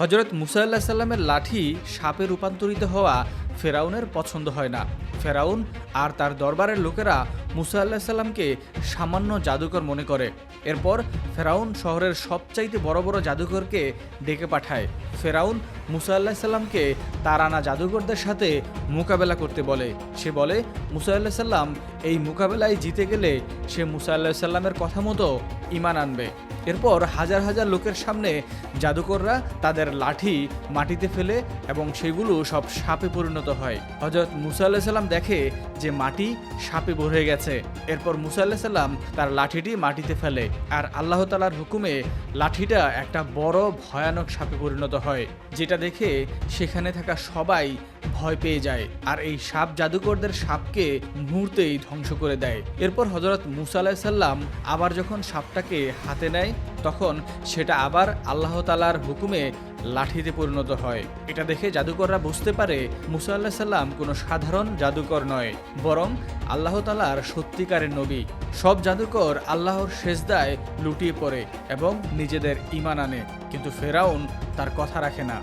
হজরত মুসা আল্লাহ সাল্লামের লাঠি সাপে রূপান্তরিত হওয়া ফেরাউনের পছন্দ হয় না। ফেরাউন আর তার দরবারের লোকেরা মুসা আল্লাহ সাল্লামকে সামান্য জাদুকর মনে করে। এরপর ফেরাউন শহরের সবচাইতে বড় বড় জাদুকরকে ডেকে পাঠায়। ফেরাউন মুসা আল্লাহ সাল্লামকে তার আনা জাদুকরদের সাথে মোকাবেলা করতে বলে। সে বলে, মুসা আল্লাহ সাল্লাম এই মোকাবেলায় জিতে গেলে সে মুসা আল্লাহ সাল্লামের কথা মতো ইমান আনবে। এরপর হাজার হাজার লোকের সামনে জাদুকররা তাদের লাঠি মাটিতে ফেলে এবং সেগুলো সব সাপে পরিণত হয়। হজরত মুসা আল্লাহ সাল্লাম দেখে যে মাটি সাপে ভরে গেছে। এরপর মুসা আল্লাহ সাল্লাম তার লাঠিটি মাটিতে ফেলে আর আল্লাহ তালার হুকুমে লাঠিটা একটা বড় ভয়ানক সাপে পরিণত হয়, যেটা দেখে সেখানে থাকা সবাই ভয় পেয়ে যায় আর এই সাপ জাদুকরদের সাপকে মুহূর্তেই ধ্বংস করে দেয়। এরপর হজরত মুসা আলাহিসাল্লাম আবার যখন সাপটাকে হাতে নেয়, তখন সেটা আবার আল্লাহ তালার হুকুমে লাঠিতে পরিণত হয়। এটা দেখে জাদুকররা বুঝতে পারে মুসা আল্লাহ সাল্লাম কোনো সাধারণ জাদুকর নয়, বরং আল্লাহ তালার সত্যিকারের নবী। সব জাদুকর আল্লাহর সেজদায় লুটিয়ে পড়ে এবং নিজেদের ইমান আনে, কিন্তু ফেরাউন তার কথা রাখে না।